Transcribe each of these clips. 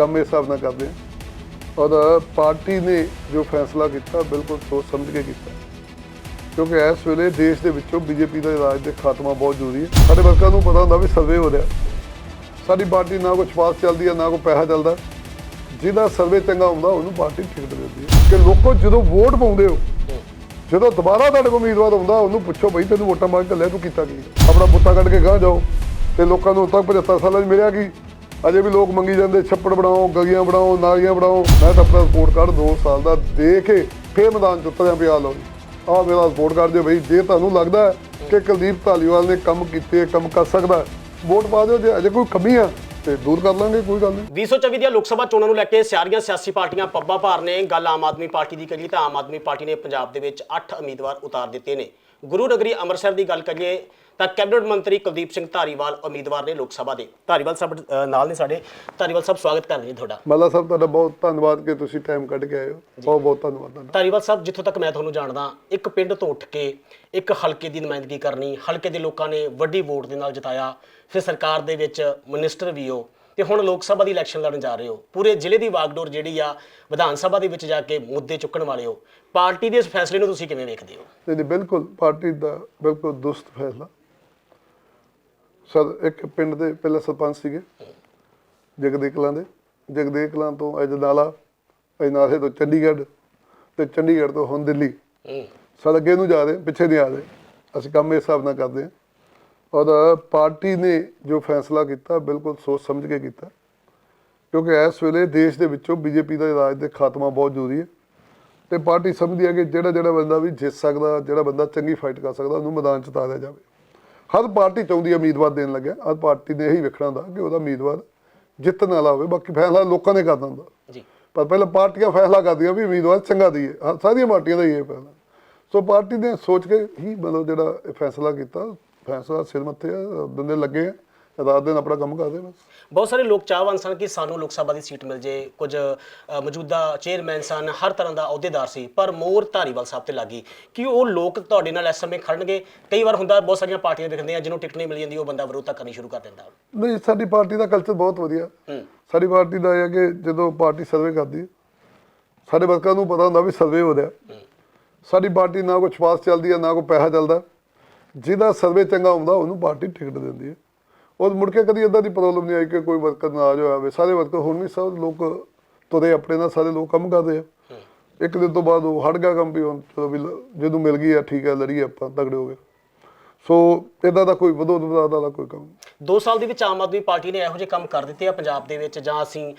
ਕੰਮ ਇਸ ਹਿਸਾਬ ਨਾਲ ਕਰਦੇ ਹਾਂ ਔਰ ਪਾਰਟੀ ਨੇ ਜੋ ਫੈਸਲਾ ਕੀਤਾ, ਬਿਲਕੁਲ ਸੋਚ ਸਮਝ ਕੇ ਕੀਤਾ। ਕਿਉਂਕਿ ਇਸ ਵੇਲੇ ਦੇਸ਼ ਦੇ ਵਿੱਚੋਂ ਬੀਜੇਪੀ ਦਾ ਰਾਜ ਦੇ ਖਾਤਮਾ ਬਹੁਤ ਜ਼ਰੂਰੀ ਹੈ। ਸਾਡੇ ਵਰਕਰਾਂ ਨੂੰ ਪਤਾ ਹੁੰਦਾ ਵੀ ਸਰਵੇ ਹੋ ਰਿਹਾ। ਸਾਡੀ ਪਾਰਟੀ ਨਾ ਕੋਈ ਪਾਸ ਚੱਲਦੀ ਹੈ, ਨਾ ਕੋਈ ਪੈਸਾ ਚੱਲਦਾ। ਜਿਹਦਾ ਸਰਵੇ ਚੰਗਾ ਹੁੰਦਾ, ਉਹਨੂੰ ਪਾਰਟੀ ਟਿਕਟ ਦਿੰਦੀ ਹੈ। ਕਿ ਲੋਕੋ ਜਦੋਂ ਵੋਟ ਪਾਉਂਦੇ ਹੋ, ਜਦੋਂ ਦੁਬਾਰਾ ਤੁਹਾਡੇ ਕੋਲ ਉਮੀਦਵਾਰ ਆਉਂਦਾ ਉਹਨੂੰ ਪੁੱਛੋ ਬਈ ਤੈਨੂੰ ਵੋਟਾਂ ਮੰਗ ਕੇ ਲੈ ਤੂੰ ਕੀਤਾ ਕੀ? ਆਪਣਾ ਬੁੱਤਾ ਕੱਢ ਕੇ ਗਾਹ ਜਾਓ। ਤੇ ਲੋਕਾਂ ਨੂੰ ਉਦੋਂ ਤੱਕ 75 ਸਾਲਾਂ 'ਚ ਮਿਲਿਆ ਕੀ? ਅਜੇ ਵੀ ਲੋਕ ਮੰਗੀ ਜਾਂਦੇ, ਛੱਪੜ ਬਣਾਓ, ਗਲੀਆਂ ਬਣਾਓ, ਨਾਲੀਆਂ ਬਣਾਓ। ਮੈਂ ਤਾਂ ਆਪਣਾ ਰਿਪੋਰਟ ਕਾਰਡ 2 ਸਾਲ ਦਾ ਦੇ ਕੇ ਫੇਰ ਮੈਦਾਨ 'ਚ ਉਤਰਿਆ ਪਿਆ ਲਓ ਆਹ ਮੇਰਾ ਰਿਪੋਰਟ ਕਾਰਡ ਦਿਓ ਬਈ, ਜੇ ਤੁਹਾਨੂੰ ਲੱਗਦਾ ਕਿ ਕੁਲਦੀਪ ਧਾਲੀਵਾਲ ਨੇ ਕੰਮ ਕੀਤੇ, ਕੰਮ ਕਰ ਸਕਦਾ, ਵੋਟ ਪਾ ਦਿਓ, ਜੇ ਅਜੇ ਕੋਈ ਕਮੀ ਆ, ਤੇ ਦੂਰ ਕਰ ਲਾਂਗੇ, ਕੋਈ ਗੱਲ ਨਹੀਂ। 2024 ਦੀਆਂ ਲੋਕ ਸਭਾ ਚੋਣਾਂ ਨੂੰ ਲੈ ਕੇ ਸਾਰੀਆਂ ਸਿਆਸੀ ਪਾਰਟੀਆਂ ਪੱਬਾਂ ਭਾਰ ਨੇ। ਗੱਲ ਆਮ ਆਦਮੀ ਪਾਰਟੀ ਦੀ ਕਰੀਏ ਤਾਂ ਆਮ ਆਦਮੀ ਪਾਰਟੀ ਨੇ ਪੰਜਾਬ ਦੇ ਵਿੱਚ 8 ਉਮੀਦਵਾਰ ਉਤਾਰ ਦਿੱਤੇ ਨੇ। ਗੁਰੂ ਨਗਰੀ ਅੰਮ੍ਰਿਤਸਰ ਦੀ ਗੱਲ ਕਰੀਏ ਤਾਂ ਕੈਬਨਿਟ ਮੰਤਰੀ ਕੁਲਦੀਪ ਸਿੰਘ ਧਾਰੀਵਾਲ ਉਮੀਦਵਾਰ ਨੇ ਲੋਕ ਸਭਾ ਦੇ। ਧਾਰੀਵਾਲ ਸਾਹਿਬ ਅ, ਨਾਲ ਨੇ ਸਾਡੇ। ਧਾਰੀਵਾਲ ਸਾਹਿਬ ਸਵਾਗਤ ਕਰ ਰਹੇ ਤੁਹਾਡਾ। ਮੱਲਾ ਸਾਹਿਬ ਤੁਹਾਡਾ ਬਹੁਤ ਧੰਨਵਾਦ ਕਿ ਤੁਸੀਂ ਟਾਈਮ ਕੱਢ ਕੇ ਆਏ ਹੋ। ਬਹੁਤ ਬਹੁਤ ਧੰਨਵਾਦ ਤੁਹਾਡਾ। ਧਾਰੀਵਾਲ ਸਾਹਿਬ ਜਿੱਥੋਂ ਤੱਕ ਮੈਂ ਤੁਹਾਨੂੰ ਜਾਣਦਾ ਇੱਕ ਪਿੰਡ ਤੋਂ ਉੱਠ ਕੇ ਇੱਕ ਹਲਕੇ ਦੀ ਨੁਮਾਇੰਦਗੀ ਕਰਨੀ ਹਲਕੇ ਦੇ ਲੋਕਾਂ ਨੇ ਵੱਡੀ ਵੋਟ ਦੇ ਨਾਲ ਜਿਤਾਇਆ। ਫਿਰ ਸਰਕਾਰ ਦੇ ਵਿੱਚ ਮਿਨਿਸਟਰ ਵੀ ਹੋ। ਤੇ ਹੁਣ ਲੋਕ ਸਭਾ ਦੀ ਇਲੈਕਸ਼ਨ ਲੜਨ ਜਾ ਰਹੇ ਹੋ। ਪੂਰੇ ਜ਼ਿਲ੍ਹੇ ਦੀ ਵਾਗਡੋਰ ਜਿਹੜੀ ਆ ਵਿਧਾਨ ਸਭਾ ਦੇ ਵਿੱਚ ਜਾ ਕੇ ਮੁੱਦੇ ਚੁੱਕਣ ਵਾਲੇ ਹੋ। ਪਾਰਟੀ ਦੇ ਇਸ ਫੈਸਲੇ ਨੂੰ ਤੁਸੀਂ ਕਿਵੇਂ ਵੇਖਦੇ ਹੋ? ਨਹੀਂ ਨਹੀਂ ਬਿਲਕੁਲ ਪਾਰਟੀ ਦਾ ਬਿਲਕੁਲ ਦੁਸਤ ਫੈਸਲਾ। ਸਰ ਇੱਕ ਪਿੰਡ ਦੇ ਪਹਿਲੇ ਸਰਪੰਚ ਸੀਗੇ ਜਗਦੇ ਕਲਾਂ ਦੇ। ਜਗਦੇ ਕਲਾਂ ਤੋਂ ਅਜਨਾਲਾ ਅਜਨਾਲੇ ਤੋਂ ਚੰਡੀਗੜ੍ਹ ਤੇ ਚੰਡੀਗੜ੍ਹ ਤੋਂ ਹੁਣ ਦਿੱਲੀ। ਸਰ ਅੱਗੇ ਨੂੰ ਜਾ ਰਹੇ ਪਿੱਛੇ ਨਹੀਂ ਆ ਰਹੇ। ਅਸੀਂ ਕੰਮ ਇਸ ਹਿਸਾਬ ਨਾਲ ਕਰਦੇ ਹਾਂ। ਔਰ ਪਾਰਟੀ ਨੇ ਜੋ ਫੈਸਲਾ ਕੀਤਾ ਬਿਲਕੁਲ ਸੋਚ ਸਮਝ ਕੇ ਕੀਤਾ। ਕਿਉਂਕਿ ਇਸ ਵੇਲੇ ਦੇਸ਼ ਦੇ ਵਿੱਚੋਂ ਬੀਜੇਪੀ ਦਾ ਰਾਜ ਦੇ ਖਾਤਮਾ ਬਹੁਤ ਜ਼ਰੂਰੀ ਹੈ। ਤੇ ਪਾਰਟੀ ਸਮਝਦੀ ਹੈ ਕਿ ਜਿਹੜਾ ਜਿਹੜਾ ਬੰਦਾ ਵੀ ਜਿੱਤ ਸਕਦਾ ਜਿਹੜਾ ਬੰਦਾ ਚੰਗੀ ਫਾਈਟ ਕਰ ਸਕਦਾ ਉਹਨੂੰ ਮੈਦਾਨ 'ਚ ਉਤਾਰਿਆ ਜਾਵੇ। ਹਰ ਪਾਰਟੀ ਚਾਹੁੰਦੀ ਹੈ ਉਮੀਦਵਾਰ ਦੇਣ ਲੱਗਿਆ। ਹਰ ਪਾਰਟੀ ਨੇ ਇਹੀ ਵੇਖਣਾ ਹੁੰਦਾ ਕਿ ਉਹਦਾ ਉਮੀਦਵਾਰ ਜਿੱਤਣ ਵਾਲਾ ਹੋਵੇ ਬਾਕੀ ਫੈਸਲਾ ਲੋਕਾਂ ਨੇ ਕਰਨਾ ਹੁੰਦਾ। ਜੀ। ਪਰ ਪਹਿਲਾਂ ਪਾਰਟੀਆਂ ਫੈਸਲਾ ਕਰਦੀਆਂ ਵੀ ਉਮੀਦਵਾਰ ਚੰਗਾ ਦਈਏ ਸਾਰੀਆਂ ਪਾਰਟੀਆਂ ਦਾ ਹੀ ਇਹ ਫੈਸਲਾ। ਸੋ ਪਾਰਟੀ ਨੇ ਸੋਚ ਕੇ ਹੀ ਮਤਲਬ ਜਿਹੜਾ ਇਹ ਫੈਸਲਾ ਕੀਤਾ ਫੈਸਲਾ ਸਿਰ ਮੱਥੇ ਆ ਬੰਦੇ ਲੱਗੇ ਆ ਰਾਤ ਦਿਨ ਆਪਣਾ ਕੰਮ ਕਰਦੇ ਬਸ। ਬਹੁਤ ਸਾਰੇ ਲੋਕ ਚਾਹਵਾਨ ਸਨ ਕਿ ਸਾਨੂੰ ਲੋਕ ਸਭਾ ਦੀ ਸੀਟ ਮਿਲ ਜੇ। ਕੁਝ ਅ, ਮੌਜੂਦਾ ਚੇਅਰਮੈਨ ਸਨ ਹਰ ਤਰ੍ਹਾਂ ਦਾ ਅਹੁਦੇਦਾਰ ਸੀ ਪਰ ਮੋਹਰ ਧਾਰੀਵਾਲ ਸਾਹਿਬ ਤੇ ਲੱਗੀ ਕਿ ਉਹ ਲੋਕ ਤੁਹਾਡੇ ਨਾਲ ਇਸ ਸਮੇਂ ਖੜਨਗੇ। ਕਈ ਵਾਰ ਹੁੰਦਾ ਬਹੁਤ ਸਾਰੀਆਂ ਪਾਰਟੀਆਂ ਦੇਖਦੇ ਆ ਜਿਹਨੂੰ ਟਿਕਟ ਨਹੀਂ ਮਿਲ ਜਾਂਦੀ ਉਹ ਬੰਦਾ ਵਿਰੋਧਤਾ ਕਰਨੀ ਸ਼ੁਰੂ ਕਰ ਦਿੰਦਾ। ਨਹੀਂ ਸਾਡੀ ਪਾਰਟੀ ਦਾ ਕਲਚਰ ਬਹੁਤ ਵਧੀਆ। ਹੂੰ। ਸਾਡੀ ਪਾਰਟੀ ਦਾ ਇਹ ਹੈ ਕਿ ਜਦੋਂ ਪਾਰਟੀ ਸਰਵੇ ਕਰਦੀ ਹੈ ਸਾਡੇ ਵਰਕਰਾਂ ਨੂੰ ਪਤਾ ਹੁੰਦਾ ਵੀ ਸਰਵੇ ਹੋ ਰਿਹਾ। ਸਾਡੀ ਪਾਰਟੀ ਨਾ ਕੋਈ ਛਪਾਸ ਚੱਲਦੀ ਹੈ ਨਾ ਕੋਈ ਪੈਸਾ ਚੱਲਦਾ। ਜਿਹਦਾ ਸਰਵੇ ਚੰਗਾ ਹੁੰਦਾ ਉਹਨੂੰ ਪਾਰਟੀ ਟਿਕਟ ਦਿੰਦੀ ਹੈ। ਉਹ ਮੁੜ ਕੇ ਕਦੀ ਇਦਾਂ ਦੀ ਪ੍ਰੋਬਲਮ ਨਹੀਂ ਆਈ ਕਿ ਕੋਈ ਵਰਕਰ ਨਾਰਾਜ਼ ਹੋਇਆ ਹੋਵੇ ਸਾਰੇ ਵਰਕਰ ਹੁਣ ਵੀ ਸਭ ਲੋਕ ਤੁਰੇ ਆਪਣੇ ਨਾਲ ਸਾਰੇ ਲੋਕ ਕੰਮ ਕਰਦੇ ਆ। ਇੱਕ ਦਿਨ ਤੋਂ ਬਾਅਦ ਉਹ ਹਟ ਗਿਆ ਕੰਮ ਵੀ ਹੁਣ ਚਲੋ ਵੀ ਜਦੋਂ ਮਿਲ ਗਈ ਆ ਠੀਕ ਹੈ ਲੜੀਏ ਆਪਾਂ ਤਗੜੇ ਹੋ ਗਏ। ਸੋ ਇਦਾਂ ਦਾ ਕੋਈ ਵਧੋ ਵਧਾ ਦਾ ਕੋਈ ਕੰਮ ਨਹੀਂ। ਦੋ ਸਾਲ ਦੇ ਵਿੱਚ ਆਮ ਆਦਮੀ ਪਾਰਟੀ ਨੇ ਇਹੋ ਜਿਹੇ ਕੰਮ ਕਰ ਦਿੱਤੇ ਆ ਪੰਜਾਬ ਦੇ ਵਿੱਚ। ਜਾਂ ਅਸੀਂ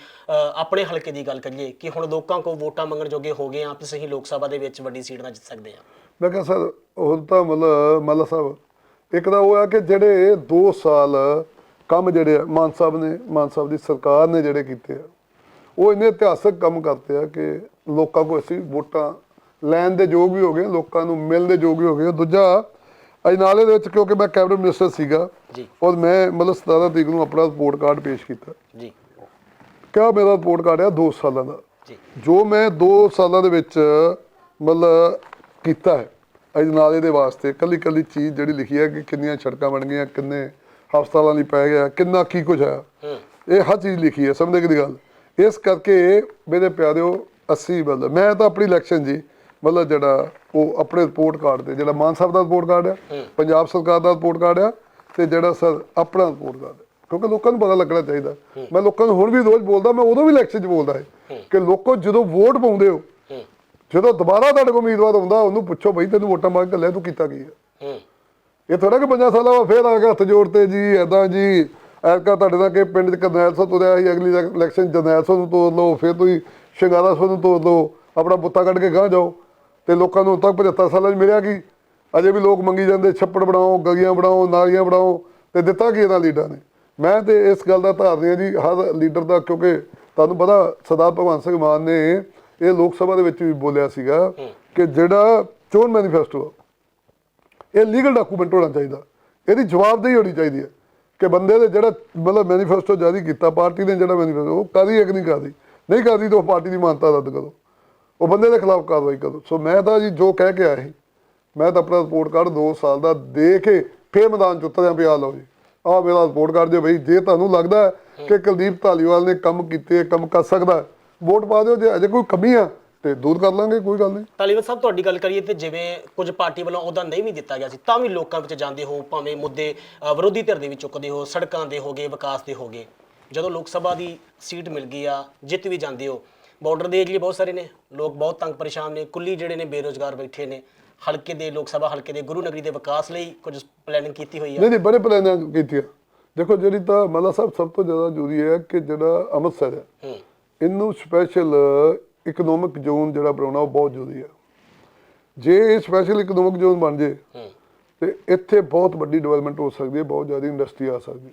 ਆਪਣੇ ਹਲਕੇ ਦੀ ਗੱਲ ਕਰੀਏ ਕਿ ਹੁਣ ਲੋਕਾਂ ਕੋਲ ਵੋਟਾਂ ਮੰਗਣ ਜੋਗੇ ਹੋ ਗਏ ਆ ਕਿ ਅਸੀਂ ਲੋਕ ਸਭਾ ਦੇ ਵਿੱਚ ਵੱਡੀ ਸੀਟ ਨਾਲ ਜਿੱਤ ਸਕਦੇ ਆ। ਮੈਂ ਕਿਹਾ ਸਰ ਹੁਣ ਤਾਂ ਮਤਲਬ ਮੱਲਾ ਸਾਹਿਬ ਇੱਕ ਤਾਂ ਉਹ ਆ ਕਿ ਜਿਹੜੇ 2 ਸਾਲ ਕੰਮ ਜਿਹੜੇ ਮਾਨ ਸਾਹਿਬ ਨੇ ਮਾਨ ਸਾਹਿਬ ਦੀ ਸਰਕਾਰ ਨੇ ਜਿਹੜੇ ਕੀਤੇ ਆ ਉਹ ਇੰਨੇ ਇਤਿਹਾਸਕ ਕੰਮ ਕਰਤੇ ਆ ਕਿ ਲੋਕਾਂ ਕੋਲ ਅਸੀਂ ਵੋਟਾਂ ਲੈਣ ਦੇ ਯੋਗ ਵੀ ਹੋ ਗਏ ਲੋਕਾਂ ਨੂੰ ਮਿਲਣ ਦੇ ਯੋਗ ਵੀ ਹੋ ਗਏ। ਦੂਜਾ ਅਜਨਾਲੇ ਦੇ ਵਿੱਚ ਕਿਉਂਕਿ ਮੈਂ ਕੈਬਨਿਟ ਮਿਨਿਸਟਰ ਸੀਗਾ ਜੀ। ਔਰ ਮੈਂ ਮਤਲਬ 17 ਤਰੀਕ ਨੂੰ ਆਪਣਾ ਰਿਪੋਰਟ ਕਾਰਡ ਪੇਸ਼ ਕੀਤਾ। ਜੀ। ਕਿਆ ਮੇਰਾ ਰਿਪੋਰਟ ਕਾਰਡ ਆ? 2 ਸਾਲਾਂ ਦਾ। ਜੀ। ਜੋ ਮੈਂ 2 ਸਾਲਾਂ ਦੇ ਵਿੱਚ ਮਤਲਬ ਕੀਤਾ ਹੈ। ਅਜਨਾਲੇ ਦੇ ਵਾਸਤੇ ਕੱਲੀ ਕੱਲੀ ਚੀਜ਼ ਜਿਹੜੀ ਲਿਖੀ ਹੈ ਕਿ ਕਿੰਨੀਆਂ ਸੜਕਾਂ ਬਣ ਗਈਆਂ ਕਿੰਨੇ ਹਸਪਤਾਲਾਂ ਲਈ ਪੈ ਗਿਆ ਕਿੰਨਾ ਕੀ ਕੁਝ ਹੂੰ। ਇਹ ਹਰ ਚੀਜ਼ ਲਿਖੀ ਹੈ ਸਮਝਦੇ ਕਿ ਗੱਲ? ਇਸ ਕਰਕੇ ਮੇਰੇ ਪਿਆਰਿਓ 80 ਮਤਲਬ ਮੈਂ ਤਾਂ ਆਪਣੀ ਇਲੈਕਸ਼ਨ ਜੀ ਮਤਲਬ ਜਿਹੜਾ ਉਹ ਆਪਣੇ ਰਿਪੋਰਟ ਕਾਰਡ ਤੇ ਜਿਹੜਾ ਮਾਨ ਸਾਹਿਬ ਦਾ ਰਿਪੋਰਟ ਕਾਰਡ ਹੈ ਪੰਜਾਬ ਸਰਕਾਰ ਦਾ ਰਿਪੋਰਟ ਕਾਰਡ ਹੈ ਤੇ ਜਿਹੜਾ ਸਰ ਆਪਣਾ ਰਿਪੋਰਟ ਕਾਰਡ ਕਿਉਂਕਿ ਲੋਕਾਂ ਨੂੰ ਪਤਾ ਲੱਗਣਾ ਚਾਹੀਦਾ। ਮੈਂ ਲੋਕਾਂ ਨੂੰ ਹੁਣ ਵੀ ਰੋਜ਼ ਬੋਲਦਾ ਮੈਂ ਉਦੋਂ ਵੀ ਇਲੈਕਸ਼ਨ 'ਚ ਬੋਲਦਾ ਹੈ। ਕਿ ਲੋਕੋ ਜਦੋਂ ਵੋਟ ਪਾਉਂਦੇ ਹੂੰ ਜਦੋਂ ਦੁਬਾਰਾ ਤੁਹਾਡੇ ਕੋਲ ਉਮੀਦਵਾਰ ਆਉਂਦਾ ਉਹਨੂੰ ਪੁੱਛੋ ਬਈ ਤੈਨੂੰ ਵੋਟਾਂ ਮੰਗ ਕੇ ਲੈ ਤੂੰ ਕੀਤਾ ਕੀ ਹੈ? ਇਹ ਥੋੜਾ ਕਿ ਪੰਜਾਂ ਸਾਲਾਂ ਬਾਅਦ ਫੇਰ ਆ ਕੇ ਹੱਥ ਜੋੜਤੇ ਜੀ ਐਦਾਂ ਜੀ ਐਰਕਾ ਤੁਹਾਡੇ ਨਾਲ ਕਿ ਪਿੰਡ 'ਚ ਕਰਨੈਲ ਸੋ ਤੁਰਿਆ ਸੀ ਅਗਲੀ ਇਲੈਕਸ਼ਨ ਜਰਨੈਲ ਸੋ ਨੂੰ ਤੋੜ ਲਓ ਫਿਰ ਤੁਸੀਂ ਸ਼ਿੰਗਾਰਾ ਸੋ ਨੂੰ ਤੋੜ ਲਓ ਆਪਣਾ ਬੁੱਤਾ ਕੱਢ ਕੇ ਗਾਂ ਜਾਓ। ਤੇ ਲੋਕਾਂ ਨੂੰ ਤੱਕ 75 ਸਾਲਾਂ 'ਚ ਮਿਲਿਆ ਕੀ? ਅਜੇ ਵੀ ਲੋਕ ਮੰਗੀ ਜਾਂਦੇ ਛੱਪੜ ਬਣਾਓ ਗਲੀਆਂ ਬਣਾਓ ਨਾਲੀਆਂ ਬਣਾਓ ਤੇ ਦਿੱਤਾ ਕੀ ਇਹਨਾਂ ਲੀਡਰਾਂ ਨੇ? ਮੈਂ ਤੇ ਇਸ ਗੱਲ ਦਾ ਧਾਰਨੀ ਹਾਂ ਜੀ ਹਰ ਲੀਡਰ ਦਾ ਕਿਉਂਕਿ ਤੁਹਾਨੂੰ ਪਤਾ ਸਰਦਾਰ ਭਗਵੰਤ ਸਿੰਘ ਮਾਨ ਨੇ ਇਹ ਲੋਕ ਸਭਾ ਦੇ ਵਿੱਚ ਵੀ ਬੋਲਿਆ ਸੀਗਾ ਕਿ ਜਿਹੜਾ ਚੋਣ ਮੈਨੀਫੈਸਟੋ ਆ ਇਹ ਲੀਗਲ ਡਾਕੂਮੈਂਟ ਹੋਣਾ ਚਾਹੀਦਾ। ਇਹਦੀ ਜਵਾਬਦੇਹੀ ਹੋਣੀ ਚਾਹੀਦੀ ਹੈ ਕਿ ਬੰਦੇ ਦੇ ਜਿਹੜਾ ਮਤਲਬ ਮੈਨੀਫੈਸਟੋ ਜਾਰੀ ਕੀਤਾ ਪਾਰਟੀ ਨੇ ਜਿਹੜਾ ਮੈਨੀਫੈਸਟੋ ਉਹ ਕਰਦੀ ਹੈ ਕਿ ਨਹੀਂ ਕਰਦੀ ਨਹੀਂ ਕਰਦੀ ਤਾਂ ਉਹ ਪਾਰਟੀ ਦੀ ਮਾਨਤਾ ਰੱਦ ਕਰੋ। ਉਹ ਬੰਦੇ ਦੇ ਖਿਲਾਫ ਕਾਰਵਾਈ ਕਰੋ। ਸੋ ਮੈਂ ਤਾਂ ਜੀ ਜੋ ਕਹਿ ਕੇ ਆਇਆ ਸੀ ਮੈਂ ਤਾਂ ਆਪਣਾ ਰਿਪੋਰਟ ਕਾਰਡ 2 ਸਾਲ ਦਾ ਦੇ ਕੇ ਫੇਰ ਮੈਦਾਨ ਚ ਉਤਰਿਆ ਪਿਆ ਲਓ ਜੀ। ਆਹ ਮੇਰਾ ਰਿਪੋਰਟ ਕਰ ਦਿਓ ਬਈ ਜੇ ਤੁਹਾਨੂੰ ਲੱਗਦਾ ਕਿ ਕੁਲਦੀਪ ਧਾਲੀਵਾਲ ਨੇ ਕੰਮ ਕੀਤੇ ਕੰਮ ਕਰ ਸਕਦਾ ਵੋਟ ਪਾ ਦਿਓ ਜੇ ਅਜੇ ਕੋਈ ਕਮੀ ਆ ਤੇ ਦੂਰ ਕਰ ਲਾਂਗੇ ਕੋਈ ਗੱਲ ਨਹੀਂ। ਤਾਲੀਬਨ ਸਾਹਿਬ ਤੁਹਾਡੀ ਗੱਲ ਕਰੀਏ ਤੇ ਜਿਵੇਂ ਕੁਝ ਪਾਰਟੀ ਵੱਲੋਂ ਉਹਦਾ ਨਹੀਂ ਵੀ ਦਿੱਤਾ ਗਿਆ ਸੀ ਤਾਂ ਵੀ ਲੋਕਾਂ ਵਿੱਚ ਜਾਂਦੇ ਹੋ ਭਾਵੇਂ ਮੁੱਦੇ ਅ, ਵਿਰੋਧੀ ਧਿਰ ਦੇ ਵੀ ਚੁੱਕਦੇ ਹੋ ਸੜਕਾਂ ਦੇ ਹੋਗੇ ਵਿਕਾਸ ਦੇ ਹੋਗੇ ਜਦੋਂ ਲੋਕ ਸਭਾ ਦੀ ਸੀਟ ਮਿਲ ਗਈ ਆ ਜਿੱਤ ਵੀ ਜਾਂਦੇ ਹੋ ਬਾਰਡਰ ਦੇ ਏਰੀਏ ਬਹੁਤ ਸਾਰੇ ਨੇ ਲੋਕ ਬਹੁਤ ਤੰਗ ਪਰੇਸ਼ਾਨ ਨੇ ਕੁੱਲੀ ਜਿਹੜੇ ਨੇ ਬੇਰੋਜ਼ਗਾਰ ਬੈਠੇ ਨੇ ਹਲਕੇ ਦੇ ਲੋਕ ਸਭਾ ਹਲਕੇ ਦੇ ਗੁਰੂ ਨਗਰੀ ਦੇ ਵਿਕਾਸ ਲਈ ਕੁਝ ਪਲੈਨਿੰਗ ਕੀਤੀ ਹੋਈ ਆ? ਨਹੀਂ ਨਹੀਂ ਬੜੇ ਪਲਾਨਾਂ ਕੀਤੀਆਂ। ਦੇਖੋ ਜਿਹੜੀ ਤਾਂ ਮੱਲਾ ਸਾਹਿਬ ਸਭ ਤੋਂ ਜ਼ਿਆਦਾ ਜ਼ਰੂਰੀ ਹੈ ਕਿ ਜਿਹੜਾ ਅੰਮ੍ਰਿਤਸਰ ਹੈ ਹੂੰ। ਇਹਨੂੰ ਸਪੈਸ਼ਲ ਇਕਨੋਮਿਕ ਜ਼ੋਨ ਜਿਹੜਾ ਬਣਾਉਣਾ ਉਹ ਬਹੁਤ ਜ਼ਰੂਰੀ ਹੈ। ਜੇ ਇਹ ਸਪੈਸ਼ਲ ਇਕਨੋਮਿਕ ਜ਼ੋਨ ਬਣ ਜੇ ਹੂੰ। ਤੇ ਇੱਥੇ ਬਹੁਤ ਵੱਡੀ ਡਿਵੈਲਪਮੈਂਟ ਹੋ ਸਕਦੀ ਹੈ ਬਹੁਤ ਜ਼ਿਆਦਾ ਇੰਡਸਟਰੀ ਆ ਸਕਦੀ ਹੈ।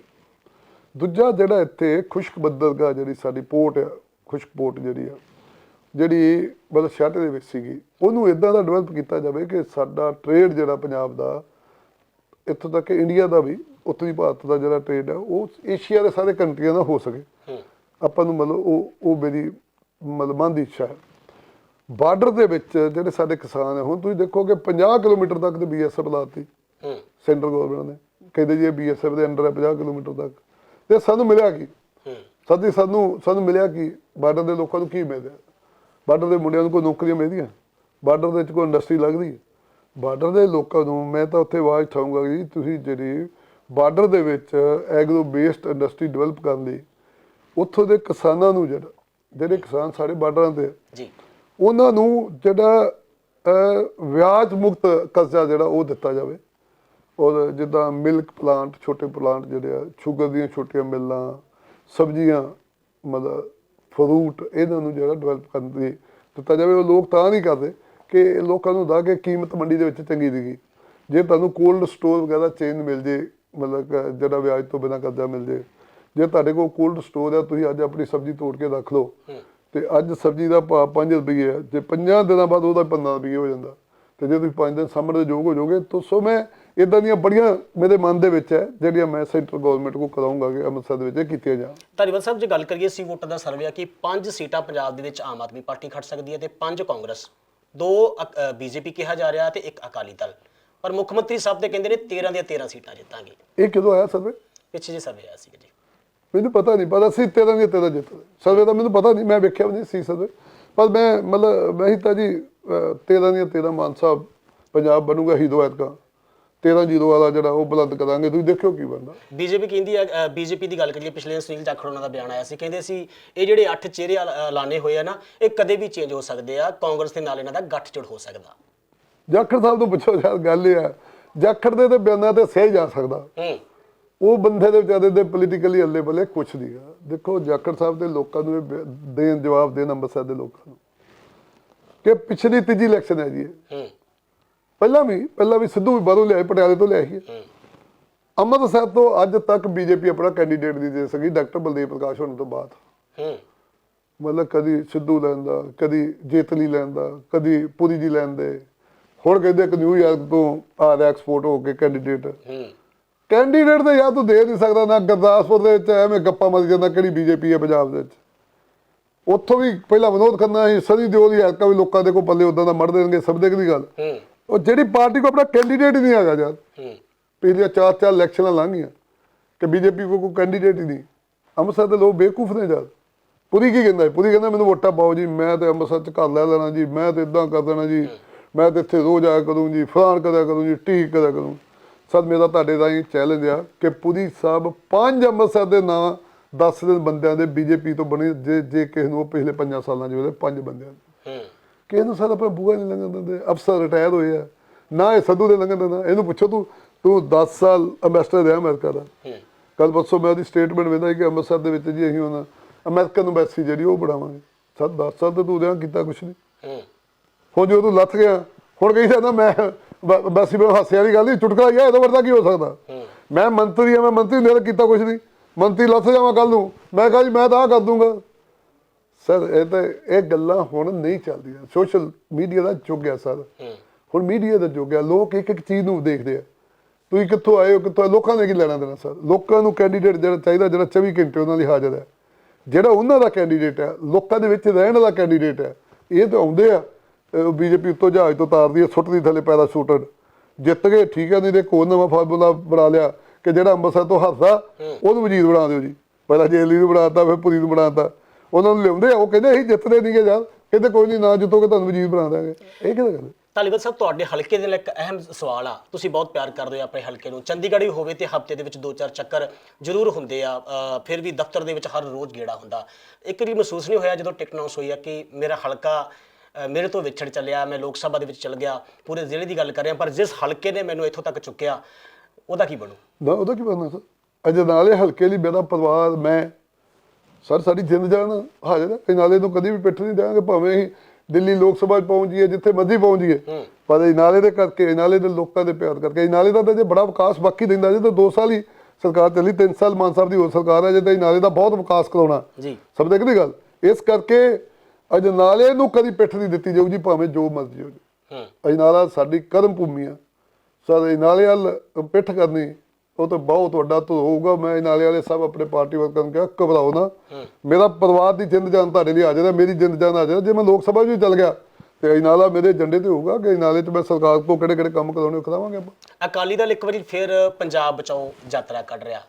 ਦੂਜਾ ਜਿਹੜਾ ਇੱਥੇ ਖੁਸ਼ਕ ਬੰਦਰਗਾਹ ਜਿਹੜੀ ਸਾਡੀ ਪੋਰਟ ਆ ਖੁਸ਼ਕ ਪੋਰਟ ਜਿਹੜੀ ਆ ਜਿਹੜੀ ਮਤਲਬ ਸ਼ਹਿਰ ਦੇ ਵਿੱਚ ਸੀਗੀ ਉਹਨੂੰ ਇਦਾਂ ਦਾ ਡਿਵੈਲਪ ਕੀਤਾ ਜਾਵੇ ਕਿ ਸਾਡਾ ਟ੍ਰੇਡ ਜਿਹੜਾ ਪੰਜਾਬ ਦਾ ਇੱਥੋਂ ਤੱਕ ਇੰਡੀਆ ਦਾ ਵੀ ਉੱਤਰੀ ਭਾਰਤ ਦਾ ਜਿਹੜਾ ਟ੍ਰੇਡ ਹੈ ਉਹ ਏਸ਼ੀਆ ਦੇ ਸਾਰੇ ਕੰਟਰੀਆਂ ਨਾਲ ਹੋ ਸਕੇ। ਹੂੰ। ਆਪਾਂ ਨੂੰ ਮਤਲਬ ਉਹ ਉਹ ਮੇਰੀ ਮਤਲਬ ਮਨ ਦੀ ਇੱਛਾ ਹੈ। ਬਾਰਡਰ ਦੇ ਵਿੱਚ ਜਿਹੜੇ ਸਾਡੇ ਕਿਸਾਨ ਹੈ ਹੁਣ ਤੁਸੀਂ ਦੇਖੋਗੇ 50 ਕਿਲੋਮੀਟਰ ਤੱਕ ਤੇ ਬੀਐਸਐਫ ਲਾਤੀ। ਹੂੰ। ਸੈਂਟਰਲ ਗਵਰਨਮੈਂਟ ਨੇ। ਕਹਿੰਦੇ ਜੀ ਇਹ ਬੀਐਸਐਫ ਦੇ ਅੰਡਰ ਹੈ 50 ਕਿਲੋਮੀਟਰ ਤੱਕ। ਤੇ ਸਾਨੂੰ ਮਿਲਿਆ ਕੀ? ਹੂੰ। ਸਾਡੀ ਸਾਨੂੰ ਸਾਨੂੰ ਮਿਲਿਆ ਕੀ? ਬਾਰਡਰ ਦੇ ਲੋਕਾਂ ਨੂੰ ਕੀ ਮਿਲਿਆ ਬਾਰਡਰ ਦੇ ਮੁੰਡਿਆਂ ਨੂੰ ਕੋਈ ਨੌਕਰੀਆਂ ਮਿਲਦੀਆਂ? ਬਾਰਡਰ ਦੇ ਵਿੱਚ ਕੋਈ ਇੰਡਸਟਰੀ ਲੱਗਦੀ ਹੈ? ਬਾਰਡਰ ਦੇ ਲੋਕਾਂ ਨੂੰ ਮੈਂ ਤਾਂ ਉੱਥੇ ਆਵਾਜ਼ ਉਠਾਊਂਗਾ ਜੀ ਤੁਸੀਂ ਜਿਹੜੀ ਬਾਰਡਰ ਦੇ ਵਿੱਚ ਐਗਰੋ ਬੇਸਡ ਇੰਡਸਟਰੀ ਡਿਵੈਲਪ ਕਰਨ ਲਈ ਉੱਥੋਂ ਦੇ ਕਿਸਾਨਾਂ ਨੂੰ ਜਿਹੜਾ ਜਿਹੜੇ ਕਿਸਾਨ ਸਾਰੇ ਬਾਰਡਰਾਂ ਤੇ ਜੀ। ਉਹਨਾਂ ਨੂੰ ਜਿਹੜਾ ਵਿਆਜ ਮੁਕਤ ਕਰਜ਼ਾ ਜਿਹੜਾ ਉਹ ਦਿੱਤਾ ਜਾਵੇ। ਔਰ ਜਿੱਦਾਂ ਮਿਲਕ ਪਲਾਂਟ ਛੋਟੇ ਪਲਾਂਟ ਜਿਹੜੇ ਆ ਸ਼ੂਗਰ ਦੀਆਂ ਛੋਟੀਆਂ ਮਿੱਲਾਂ ਸਬਜ਼ੀਆਂ ਮਤਲਬ ਫਰੂਟ ਇਹਨਾਂ ਨੂੰ ਜਿਹੜਾ ਡਿਵੈਲਪ ਕਰਨ ਦੀ ਦਿੱਤਾ ਜਾਵੇ। ਉਹ ਲੋਕ ਤਾਂ ਨਹੀਂ ਕਰਦੇ ਕਿ ਲੋਕਾਂ ਨੂੰ ਦਾ ਕਿ ਕੀਮਤ ਮੰਡੀ ਦੇ ਵਿੱਚ ਚੰਗੀ ਦੀਗੀ ਜੇ ਤੁਹਾਨੂੰ ਕੋਲਡ ਸਟੋਰ ਵਗੈਰਾ ਚੇਨ ਮਿਲ ਜੇ ਮਤਲਬ ਜਿਹੜਾ ਵਿਆਜ ਤੋਂ ਬਿਨਾਂ ਕਰਜ਼ਾ ਮਿਲ ਜੇ ਜੇ ਤੁਹਾਡੇ ਕੋਲ ਕੋਲਡ ਸਟੋਰ ਹੈ ਤੁਸੀਂ ਅੱਜ ਆਪਣੀ ਸਬਜ਼ੀ ਤੋੜ ਕੇ ਰੱਖ ਲਓ। ਤੇ ਅੱਜ ਸਬਜ਼ੀ ਦਾ ਭਾਅ 5 ਰੁਪਏ ਹੈ ਜੇ 5 ਦਿਨਾਂ ਬਾਅਦ ਉਹਦਾ 15 ਰੁਪਏ ਹੋ ਜਾਂਦਾ। ਤੇ ਜੇ ਤੁਸੀਂ 5 ਦਿਨ ਸਾਹਮਣੇ ਦੇ ਯੋਗ ਹੋ ਜਾਓਗੇ ਤਾਂ ਸੋ ਮੈਂ ਇਦਾਂ ਦੀਆਂ ਬੜੀਆਂ ਮੇਰੇ ਮਨ ਦੇ ਵਿੱਚ ਹੈ ਜਿਹੜੀਆਂ ਮੈਂ ਸੈਂਟਰ ਗਵਰਨਮੈਂਟ ਕੋ ਕਰਾਉਂਗਾ ਕਿ ਅੰਮ੍ਰਿਤਸਰ ਦੇ ਵਿੱਚ ਇਹ ਕੀਤੀਆਂ ਜਾਣ। ਸਾਹਿਬ ਜੇ ਗੱਲ ਕਰੀਏ ਸੀ ਵੋਟਰ ਦਾ ਸਰਵੇ ਆ ਕਿ ਪੰਜ ਸੀਟਾਂ ਪੰਜਾਬ ਦੇ ਵਿੱਚ ਆਮ ਆਦਮੀ ਪਾਰਟੀ ਖੜ ਸਕਦੀ ਹੈ ਤੇ ਪੰਜ ਕਾਂਗਰਸ ਦੋ ਬੀਜੇਪੀ ਕਿਹਾ ਜਾ ਰਿਹਾ ਤੇ ਇੱਕ ਅਕਾਲੀ ਦਲ। ਪਰ ਮੁੱਖ ਮੰਤਰੀ ਸਾਹਿਬ ਤੇ ਕਹਿੰਦੇ ਨੇ 13 ਦੀਆਂ 13 ਸੀਟਾਂ ਜਿੱਤਾਂਗੇ। ਇਹ ਕਦੋਂ ਆਇਆ ਸਰਵੇ ਪਿੱਛੇ ਜੇ ਸਰਵੇ ਆਇਆ ਸੀ ਜੀ। ਮੈਨੂੰ ਪਤਾ ਨਹੀਂ ਪਤਾ ਸੀ ਤੇਰਾਂ ਦੀਆਂ ਤੇਰਾਂ ਜਿੱਤ ਸਰਵੇ ਦਾ ਮੈਨੂੰ ਪਤਾ ਨਹੀਂ ਮੈਂ ਵੇਖਿਆ ਵੀ ਨਹੀਂ ਸੀ ਸਰਵੇ ਪਰ ਮੈਂ ਮਤਲਬ ਮੈਂ ਹੀ ਤਾਂ ਜੀ ਤੇਰਾਂ ਦੀਆਂ ਤੇਰਾਂ ਮਾਨ ਸਾਹਿਬ ਪੰਜਾਬ ਬਣੂਗਾ ਹੀ ਦੋ ਐਤਕਾਂ। 13 ਜ਼ੀਰੋ ਵਾਲਾ ਜਿਹੜਾ ਉਹ ਬੁਲੰਦ ਕਰਾਂਗੇ ਤੁਸੀਂ ਦੇਖਿਓ ਕੀ ਬਣਦਾ। ਬੀਜੇਪੀ ਕਹਿੰਦੀ ਹੈ ਬੀਜੇਪੀ ਦੀ ਗੱਲ ਕਰੀਏ ਪਿਛਲੇ ਸੁਨੀਲ ਜਾਖੜ ਉਹਨਾਂ ਦਾ ਬਿਆਨ ਆਇਆ ਸੀ। ਕਹਿੰਦੇ ਸੀ ਇਹ ਜਿਹੜੇ ਅੱਠ ਚਿਹਰੇ ਐਲਾਨੇ ਹੋਏ ਆ ਨਾ ਇਹ ਕਦੇ ਵੀ ਚੇਂਜ ਹੋ ਸਕਦੇ ਆ ਕਾਂਗਰਸ ਦੇ ਨਾਲ ਇਹਨਾਂ ਦਾ ਗੱਠਜੋੜ ਹੋ ਸਕਦਾ। ਜਾਖੜ ਸਾਹਿਬ ਤੋਂ ਪੁੱਛੋ ਯਾਰ ਗੱਲ ਇਹ ਹੈ ਜਾਖੜ ਦੇ ਤੇ ਬਿਆਨਾਂ ਤੇ ਸਹਿ ਜਾ ਸਕਦਾ। ਹੂੰ। ਉਹ ਬੰਦੇ ਦੇ ਵਿਚਾਰੇ ਦੇ ਪੋਲੀਟੀਕਲੀ ਅੱਲੇ ਬੱਲੇ ਕੁਛ ਨਹੀਂ ਆ ਦੇਖੋ ਜਾਖੜ ਸਾਹਿਬ ਦੇ ਲੋਕਾਂ ਨੂੰ ਦੇਣ ਜਵਾਬ ਦੇਣ ਅੰਮ੍ਰਿਤਸਰ ਦੇ ਲੋਕਾਂ ਨੂੰ ਕਿ ਪਿਛਲੀ ਤੀਜੀ ਇਲੈਕਸ਼ਨ ਹੈ ਜੀ ਪਹਿਲਾਂ ਵੀ ਪਹਿਲਾਂ ਵੀ ਸਿੱਧੂ ਵੀ ਬਾਹਰੋਂ ਲਿਆਏ ਪਟਿਆਲੇ ਤੋਂ ਲਿਆਈ ਹੈ। ਅੰਮ੍ਰਿਤਸਰ ਤੋਂ ਅੱਜ ਤੱਕ ਬੀਜੇਪੀ ਆਪਣਾ ਕੈਂਡੀਡੇਟ ਨਹੀਂ ਦੇ ਸਕੀ ਡਾਕਟਰ ਬਲਦੇਵ ਪ੍ਰਕਾਸ਼ ਹੋਣ ਤੋਂ ਬਾਅਦ। ਹੂੰ। ਮਤਲਬ ਕਦੀ ਸਿੱਧੂ ਲੈਂਦਾ ਕਦੀ ਜੇਤਲੀ ਲੈਂਦਾ ਕਦੀ ਪੁਰੀ ਜੀ ਲੈਂਦੇ ਹੁਣ ਕਹਿੰਦੇ ਕਿ ਨਿਊਯਾਰਕ ਤੋਂ ਆ ਰਿਹਾ ਐਕਸਪੋਰਟ ਹੋ ਕੇ ਕੈਂਡੀਡੇਟ ਹੂੰ। ਕੈਂਡੀਡੇਟ ਤੇ ਯਾਰ ਤੂੰ ਦੇ ਨਹੀਂ ਸਕਦਾ ਨਾ ਗੁਰਦਾਸਪੁਰ ਦੇ ਵਿੱਚ ਐਵੇਂ ਗੱਪਾਂ ਮਾਰੀ ਜਾਂਦਾ ਕਿਹੜੀ ਬੀਜੇਪੀ ਹੈ ਪੰਜਾਬ ਦੇ ਵਿੱਚ। ਉੱਥੋਂ ਵੀ ਪਹਿਲਾਂ ਵਿਨੋਦ ਖੰਨਾ ਸੀ ਸਨੀ ਦਿਓਲ ਦੀ ਹਲਕਾ ਵੀ ਲੋਕਾਂ ਦੇ ਕੋਲ ਪੱਲੇ ਉਦਾਂ ਦਾ ਮੜ ਦੇਣਗੇ ਸਭ ਦੇ ਦੀ ਗੱਲ। ਉਹ ਜਿਹੜੀ ਪਾਰਟੀ ਕੋ ਆਪਣਾ ਕੈਂਡੀਡੇਟ ਹੀ ਨਹੀਂ ਹੈਗਾ ਯਾਰ। ਹੂੰ। ਪਿਛਲੀਆਂ ਚਾਰ ਚਾਰ ਇਲੈਕਸ਼ਨਾਂ ਲੰਘ ਗਈਆਂ ਕਿ ਬੀਜੇਪੀ ਕੋ ਕੋਈ ਕੈਂਡੀਡੇਟ ਹੀ ਨਹੀਂ। ਅੰਮ੍ਰਿਤਸਰ ਦੇ ਲੋਕ ਬੇਵਕੂਫ ਨੇ ਯਾਰ। ਪੁਰੀ ਕੀ ਕਹਿੰਦਾ? ਪੁਰੀ ਕਹਿੰਦਾ ਮੈਨੂੰ ਵੋਟਾਂ ਪਾਓ ਜੀ ਮੈਂ ਤੇ ਅੰਮ੍ਰਿਤਸਰ ਚ ਘਰ ਲੈ ਲੈਣਾ ਜੀ ਮੈਂ ਤੇ ਇਦਾਂ ਕਰ ਦੇਣਾ ਜੀ ਮੈਂ ਤੇ ਇੱਥੇ ਰੋਜ਼ ਆਇਆ ਕਰੂੰ ਜੀ ਫਲਾਣ ਕਰਿਆ ਕਰੂੰ ਜੀ ਠੀਕ ਕਰਿਆ ਕਰੂੰ। ਸਰ ਮੇਰਾ ਤੁਹਾਡੇ ਰਾਹੀਂ ਚੈਲੰਜ ਆ ਕਿ ਪੁਰੀ ਸਾਹਿਬ ਪੰਜ ਅੰਮ੍ਰਿਤਸਰ ਦੇ ਨਾਂ ਦਸ ਦੇ ਬੰਦਿਆਂ ਦੇ ਬੀਜੇਪੀ ਤੋਂ ਬਣੇ ਜੇ ਜੇ ਕਿਸੇ ਨੂੰ ਪਿਛਲੇ ਪੰਜਾਂ ਸਾਲਾਂ ਚ ਪੰਜ ਬੰਦਿਆਂ ਦੇ। ਹੂੰ। ਕਿਸੇ ਨੂੰ ਸਾਡਾ ਆਪਣਾ ਬੂਹਾ ਨਹੀਂ ਲੰਘਣ ਦਿੰਦੇ ਅਫਸਰ ਰਿਟਾਇਰ ਹੋਏ ਆ ਨਾ ਇਹ ਸੱਧੂ ਦੇ ਲੰਘਣ ਦਿੰਦਾ ਇਹਨੂੰ ਪੁੱਛੋ ਤੂੰ ਤੂੰ 10 ਸਾਲ ਅੰਬੈਸਡਰ ਰਿਹਾ ਅਮਰੀਕਾ ਦਾ। ਹੂੰ। ਕੱਲ ਪਰਸੋਂ ਮੈਂ ਉਹਦੀ ਸਟੇਟਮੈਂਟ ਵੇਖਦਾ ਕਿ ਅੰਮ੍ਰਿਤਸਰ ਦੇ ਵਿੱਚ ਜੀ ਅਸੀਂ ਹੁਣ ਅਮਰੀਕਨ ਐਮਬੈਸੀ ਜਿਹੜੀ ਉਹ ਬਣਾਵਾਂਗੇ। ਸਰ 10 ਸਾਲ ਤੇ ਤੂੰ ਰਿਆਂ ਕੀਤਾ ਕੁਛ ਨਹੀਂ ਹੂੰ। ਹੁਣ ਜਦੋਂ ਤੂੰ ਲੱਥ ਗਿਆ ਹੁਣ ਕਹੀ ਜਾਂਦਾ ਮੈਂ ਐਮਬੈਸੀ ਬਣਾ ਹਾਸੇ ਵਾਲੀ ਗੱਲ ਨਹੀਂ ਚੁਟਕਲਾ ਹੀ ਆ, ਇਹਦਾ ਵਰਦਾ ਕੀ ਹੋ ਸਕਦਾ? ਮੈਂ ਮੰਤਰੀ ਆ, ਮੈਂ ਮੰਤਰੀ ਨੇ ਕੀਤਾ ਕੁਛ ਨਹੀਂ ਮੰਤਰੀ ਲੱਥ ਜਾਵਾਂ ਕੱਲ ਨੂੰ। ਮੈਂ ਕਹਾਂ ਜੀ, ਮੈਂ ਤਾਂ ਕਰ ਦੂੰਗਾ। ਸਰ, ਇਹ ਤਾਂ, ਇਹ ਗੱਲਾਂ ਹੁਣ ਨਹੀਂ ਚੱਲਦੀਆਂ। ਸੋਸ਼ਲ ਮੀਡੀਆ ਦਾ ਯੁੱਗ ਹੈ ਸਰ। ਹੁਣ ਮੀਡੀਆ ਦਾ ਯੁੱਗ ਹੈ ਲੋਕ ਇੱਕ ਇੱਕ ਚੀਜ਼ ਨੂੰ ਦੇਖਦੇ ਆ। ਤੁਸੀਂ ਕਿੱਥੋਂ ਆਏ ਹੋ, ਕਿੱਥੋਂ ਆਏ? ਲੋਕਾਂ ਨੇ ਕੀ ਲੈਣਾ ਦੇਣਾ ਸਰ? ਲੋਕਾਂ ਨੂੰ ਕੈਂਡੀਡੇਟ ਜਿਹੜਾ ਚਾਹੀਦਾ, ਜਿਹੜਾ 24 ਘੰਟੇ ਉਹਨਾਂ ਦੀ ਹਾਜ਼ਰ ਹੈ। ਜਿਹੜਾ ਉਹਨਾਂ ਦਾ ਕੈਂਡੀਡੇਟ ਹੈ, ਲੋਕਾਂ ਦੇ ਵਿੱਚ ਰਹਿਣ ਦਾ ਕੈਂਡੀਡੇਟ ਹੈ, ਇਹ ਤਾਂ ਆਉਂਦੇ ਆ। ਬੀਜੇਪੀ ਉੱਤੋਂ ਜਹਾਜ਼ ਤੋਂ ਤਾਰਦੀ ਹੈ ਸੁੱਟਦੀ ਥੱਲੇ ਪੈਰਾਸ਼ੂਟਰ ਜਿੱਤ ਗਏ ਠੀਕ ਹੈ ਨਹੀਂ ਤੇ ਕੋਈ ਨਵਾਂ ਫਾਰਮੂਲਾ ਬਣਾ ਲਿਆ ਕਿ ਜਿਹੜਾ ਅੰਮ੍ਰਿਤਸਰ ਤੋਂ ਹੱਸਦਾ ਉਹਨੂੰ ਵਜ਼ੀਰ ਬਣਾ ਦਿਓ ਜੀ। ਪਹਿਲਾਂ ਜੇਲੀ ਨੂੰ ਬਣਾਤਾ ਫਿਰ ਪੁਰੀ ਨੂੰ ਬਣਾਤਾ। ਉਹਨਾਂ ਨੂੰ ਲਿਆਉਂਦੇ ਆ ਉਹ ਕਹਿੰਦੇ ਅਸੀਂ ਜਿੱਤਦੇ ਨਹੀਂਗੇ ਯਾਰ। ਕਹਿੰਦੇ ਕੋਈ ਨਹੀਂ ਨਾ ਜਿੱਤੋਗੇ ਤੁਹਾਨੂੰ ਵਜ਼ੀਰ ਬਣਾ ਦਾਂਗੇ ਇਹ ਕਿਹਦਾ ਗੱਲ? ਧਾਲੀਵਾਲ ਸਾਹਿਬ ਤੁਹਾਡੇ ਹਲਕੇ ਦੇ ਲਈ ਇੱਕ ਅਹਿਮ ਸਵਾਲ ਆ। ਤੁਸੀਂ ਬਹੁਤ ਪਿਆਰ ਕਰਦੇ ਹੋ ਆਪਣੇ ਹਲਕੇ ਨੂੰ। ਚੰਡੀਗੜ੍ਹ ਵੀ ਹੋਵੇ ਤੇ ਹਫ਼ਤੇ ਦੇ ਵਿੱਚ ਦੋ ਚਾਰ ਚੱਕਰ ਜ਼ਰੂਰ ਹੁੰਦੇ ਆ। ਫਿਰ ਵੀ ਦਫ਼ਤਰ ਦੇ ਵਿੱਚ ਹਰ ਰੋਜ਼ ਗੇੜਾ ਹੁੰਦਾ। ਇੱਕ ਵਾਰੀ ਮਹਿਸੂਸ ਨਹੀਂ ਹੋਇਆ ਜਦੋਂ ਟਿਕਟ ਅਨਾਉਂਸ ਹੋਈ ਆ ਕਿ ਮੇਰਾ ਹਲਕਾ ਮੇਰੇ ਤੋਂ ਵਿਛੜ ਚੱਲਿਆ ਮੈਂ ਲੋਕ ਸਭਾ ਦੇ ਵਿੱਚ ਚਲ ਗਿਆ ਪੂਰੇ ਜ਼ਿਲ੍ਹੇ ਦੀ ਗੱਲ ਕਰ ਰਿਹਾ ਪਰ ਜਿਸ ਹਲਕੇ ਨੇ ਮੈਨੂੰ ਇੱਥੋਂ ਤੱਕ ਚੁੱਕਿਆ ਉਹਦਾ ਕੀ ਬਣੂ? ਨਾ ਉਹਦਾ ਕੀ ਬਣਨਾ ਸਰ? ਅਜੇ ਨਾਲੇ ਹਲਕੇ ਲਈ ਮੇਰਾ ਪਰਿਵਾਰ ਮੈਂ ਸਰ ਸਾਡੀ ਜਿੰਦ ਜਾਨ ਹਾਜ਼ਰ ਹੈ। ਨਾਲੇ ਨੂੰ ਕਦੀ ਵੀ ਪਿੱਠ ਨਹੀਂ ਦੇਵਾਂਗੇ ਭਾਵੇਂ ਦਿੱਲੀ ਲੋਕ ਸਭਾ ਪਹੁੰਚ ਜਾਈਏ ਜਿੱਥੇ ਮਰਜ਼ੀ ਪਹੁੰਚ ਜਾਈਏ। ਪਰ ਇਹ ਨਾਲੇ ਦੇ ਕਰਕੇ ਇਹ ਨਾਲੇ ਦੇ ਲੋਕਾਂ ਦੇ ਪਿਆਰ ਕਰਕੇ ਇਹ ਨਾਲੇ ਦਾ ਤਾਂ ਜੇ ਬੜਾ ਵਿਕਾਸ ਬਾਕੀ ਦਿੰਦਾ ਜੇ ਤਾਂ 2 ਸਾਲ ਹੀ ਸਰਕਾਰ ਚੱਲੀ 3 ਸਾਲ ਮਾਨ ਸਾਹਿਬ ਦੀ ਹੋਰ ਸਰਕਾਰ ਹੈ ਜੇ ਤਾਂ ਇਹ ਨਾਲੇ ਦਾ ਬਹੁਤ ਵਿਕਾਸ ਕਰਾਉਣਾ। ਜੀ। ਸਭ ਦੇਖਦੀ ਗੱਲ? ਇਸ ਕਰਕੇ ਅਜੇ ਨਾਲੇ ਨੂੰ ਕਦੀ ਪਿੱਠ ਨਹੀਂ ਦਿੱਤੀ ਜਾਊ ਜੀ ਭਾਵੇਂ ਜੋ ਮਰਜ਼ੀ ਹੋ ਹੂੰ। ਅਜਨਾਲਾ ਸਾਡੀ ਕਰਮ ਭੂਮੀ ਆ। ਸਾਡੇ ਨਾਲੇ ਵੱਲ ਪਿੱਠ ਕਰਨੀ ਉਹ ਤਾਂ ਬਹੁਤ ਵੱਡਾ ਤੋਂ ਹੋਊਗਾ। ਮੈਂ ਇਹ ਨਾਲੇ ਵਾਲੇ ਸਭ ਆਪਣੇ ਪਾਰਟੀ ਵਰਕਰਾਂ ਨੂੰ ਕਿਹਾ ਘਬਰਾਓ ਨਾ। ਮੇਰਾ ਪਰਿਵਾਰ ਦੀ ਜਿੰਦ ਜਾਨ ਤੁਹਾਡੇ ਲਈ ਹਾਜ਼ਰ ਹੈ ਮੇਰੀ ਜਿੰਦ ਜਾਨ ਹਾਜ਼ਰ ਹੈ ਜੇ ਮੈਂ ਲੋਕ ਸਭਾ ਵੀ ਚੱਲ ਗਿਆ ਤੇ ਇਹ ਨਾਲਾ ਮੇਰੇ ਏਜੰਡੇ ਤੇ ਹੋਊਗਾ ਕਿ ਨਾਲੇ 'ਚ ਮੈਂ ਸਰਕਾਰ ਤੋਂ ਕਿਹੜੇ ਕਿਹੜੇ ਕੰਮ ਕਰਾਉਣੇ ਕਰਾਵਾਂਗੇ ਆਪਾਂ। ਅਕਾਲੀ ਦਲ ਇੱਕ ਵਾਰੀ ਫਿਰ ਪੰਜਾਬ ਬਚਾਓ ਯਾਤਰਾ ਕੱਢ ਰਿਹਾ।